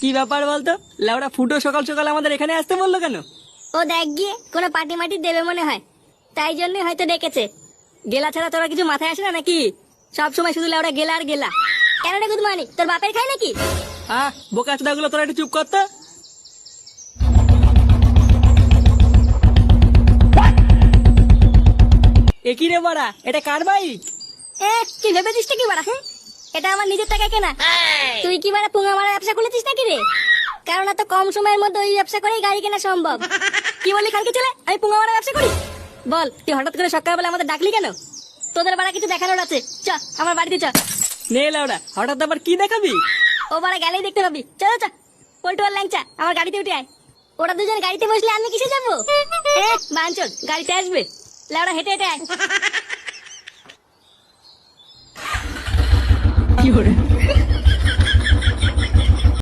কি ব্যাপার বলতো? লাউরা ফুটো সকাল সকাল আমাদের এখানে আসতে বলল কেন? ও দেখ গিয়ে কোনো পার্টি মাটি দেবে মনে হয়। তাই জন্যই হয়তো ডেকেছে। গেলা ছাড়া তোরা কিছু মাথায় আসে না নাকি? সব সময় শুধু লাউরা গেলা আর গেলা। কেন রে গুদমানি? তোর বাপের খাই নাকি? হ্যাঁ বোকা চোদাগুলো তোরা একটু চুপ করতো। একই রে বড়া? এটা কার বাইক এ কি ভেবেছিস কি বাড়া হ্যাঁ? এটা আমার নিজের টাকায় কেনা। তুই কি বাড়া পুঙ্গা মারা ব্যবসা খুলেছিস নাকি রে? কারণ এত কম সময়ের মধ্যে ওই ব্যবসা করেই গাড়ি কেনা সম্ভব। কি বললি কালকে চলে? আমি পুঙ্গা মারা ব্যবসা করি? বল তুই হঠাৎ করে সকালবেলা আমাদের ডাকলি কেন? তোদের বাড়া কিছু দেখানোর আছে। চ আমার বাড়িতে চ। নে লাউরা হঠাৎ আবার কি দেখাবি? ও বাড়া গেলেই দেখতে পাবি। চলো চ। পল্টু আর ল্যাংচা আমার গাড়িতে উঠে আয়। ওরা দুজন গাড়িতে বসলে আমি কিসে যাব? হ্যাঁ বাঞ্চল গাড়িতে আসবে। লাউড়া হেঁটে হেঁটে আয়। 有人